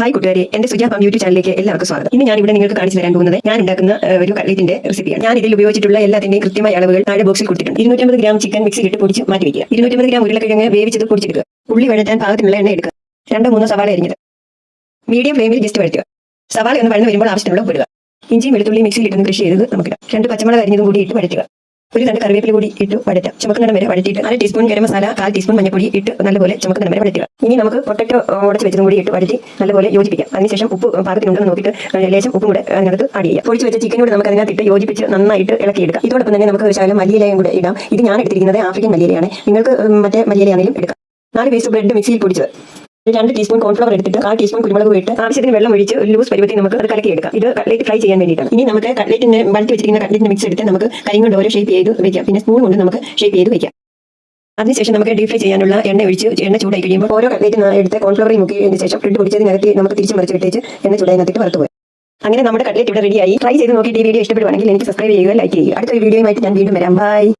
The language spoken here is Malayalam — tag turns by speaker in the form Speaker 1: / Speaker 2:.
Speaker 1: ഹായ് കൂട്ടുകാരെ എന്റെ സുജാപം യൂട്യൂബ് ചാനലിലേക്ക് എല്ലാവർക്കും സ്വാഗതം. ഇന്ന് ഞാൻ ഇവിടെ നിങ്ങൾക്ക് കാണിച്ചു തരാൻ പോകുന്നത് ഞാൻ ഉണ്ടാക്കുന്ന ഒരു കട്ലേറ്റിന്റെ റെസിപ്പിയാണ് ഞാൻ ഇതിൽ ഉപയോഗിച്ചിട്ടുള്ള എല്ലാത്തിന്റെയും കൃത്യമായ അളവുകൾ താഴെ ബോക്സിൽ കൊടുത്തിട്ടുണ്ട്. ഇരുന്നൂറ്റമ്പത് ഗ്രാം ചിക്കൻ മിക്സിയിലിട്ട് പൊടിച്ച് മാറ്റി വയ്ക്കുക ഇരുന്നൂറ്റമ്പത് ഗ്രാം ഉരുളക്കിഴങ്ങ് വേവിച്ചത് പൊടിച്ചെടുക്കുക. ഉള്ളി വഴറ്റാൻ പാകത്തിനുള്ള എണ്ണ എടുക്കുക. രണ്ടോ മൂന്നോ സവാള അരിഞ്ഞത്. മീഡിയം ഫ്ലെയിമിൽ ജസ്റ്റ് വഴറ്റുക. സവാള ഒന്ന് വഴന്ന് വരുമ്പോൾ ആവശ്യത്തിനുള്ള പൊടുക ഇഞ്ചിയും വെളുത്തുള്ളി മിക്സിയിൽ ഇട്ടുന്ന കൃഷി ചെയ്തത് നമുക്കിടാം രണ്ട് പച്ചമുളക് അരിഞ്ഞതും കൂടി ഇട്ട് വഴറ്റുക. ഒരു രണ്ട് കറിവേപ്പില കൂടി ഇട്ട് വഴറ്റാം. ചുമക്കുന്നിടം വരെ വഴറ്റിയിട്ട് അര ടീസ്പൂൺ ഗരം മസാല കാൽ ടീസ്പൂൺ മഞ്ഞപ്പൊടി ഇട്ട് നല്ലപോലെ ചുമക്കുന്നിടം വരെ വഴറ്റുക. ഇനി നമുക്ക് പൊട്ടറ്റോ ഉടച്ച് വെച്ചതും കൂടി ഇട്ട് വഴറ്റി നല്ലപോലെ യോജിപ്പിക്കാം. അതിനുശേഷം ഉപ്പ് പാകത്തിനുണ്ടെന്ന് നോക്കിയിട്ട് ലേശം ഉപ്പും കൂടെ അതിനകത്ത് ആഡ് ചെയ്യാം പൊടിച്ച് വെച്ച ചിക്കൻ കൂടെ നമുക്ക് അതിനകത്ത് ഇട്ട് യോജിപ്പിച്ച് നന്നായിട്ട് ഇളക്കിയെടുക്കാം. ഇതോടൊപ്പം തന്നെ നമുക്ക് ശകലം മല്ലിയിലയും കൂടെ ഇടാം. ഇത് ഞാൻ എടുത്തിരിക്കുന്നത് ആഫ്രിക്കൻ മല്ലിയിലയാണ്. നിങ്ങൾക്ക് മറ്റേ മല്ലിയിലയാണെങ്കിലും എടുക്കാം. നാല് പീസ് ബ്രെഡ് മിക്സിയിൽ പൊടിച്ചത്. ഒരു രണ്ട് ടീസ്പൂൺ കോൺഫ്ലവർ എടുത്തിട്ട് ആ ടീസ്പൂൺ കുരുമുളക് ഇട്ട് ആവശ്യത്തിന് വെള്ളം ഒഴിച്ച് ഒരു ലൂസ് പരുവത്തിൽ നമുക്ക് അത് കലക്കി എടുക്കാം. ഇത് കട്ലേറ്റ് ഫ്രൈ ചെയ്യാൻ വേണ്ടിയിട്ടാണ്. ഇനി നമുക്ക് കട്ലേറ്റിന് വഴറ്റി വെച്ചിരിക്കുന്ന കട്ലേറ്റിന് മിക്സ് എടുത്ത് നമുക്ക് കൈ കൊണ്ട് ഓരോ ഷേപ്പ് ചെയ്ത് വെക്കാം. പിന്നെ സ്പൂൺ കൊണ്ട് നമുക്ക് ഷേപ്പ് ചെയ്ത് വെക്കാം. അതിനുശേഷം നമുക്ക് ഡീപ് ഫ്രൈ ചെയ്യാനുള്ള എണ്ണ ഒഴിച്ച് എണ്ണ ചൂടായി കഴിയുമ്പോൾ ഓരോ കട്ലേറ്റ് എടുത്ത് കോൺഫ്ലവർ മുക്കിയതിന് ശേഷം ബ്രെഡ് പൊടിച്ചതിനകത്ത് നമുക്ക് തിരിച്ച് മറിച്ച് വിട്ടേച്ച് എണ്ണ ചൂടായി വറുത്ത് പോയി അങ്ങനെ നമ്മുടെ കട്ലേറ്റ് ഇവിടെ റെഡിയായി ട്രൈ ചെയ്ത് നോക്കിയിട്ട് ഈ വീഡിയോ ഇഷ്ടപ്പെടുവാണെങ്കിൽ എനിക്ക് സബ്സ്ക്രൈബ് ചെയ്യുക ലൈക്ക് ചെയ്യുക. അടുത്ത വീഡിയോയുമായിട്ട് ഞാൻ വീണ്ടും വരാം. ബൈ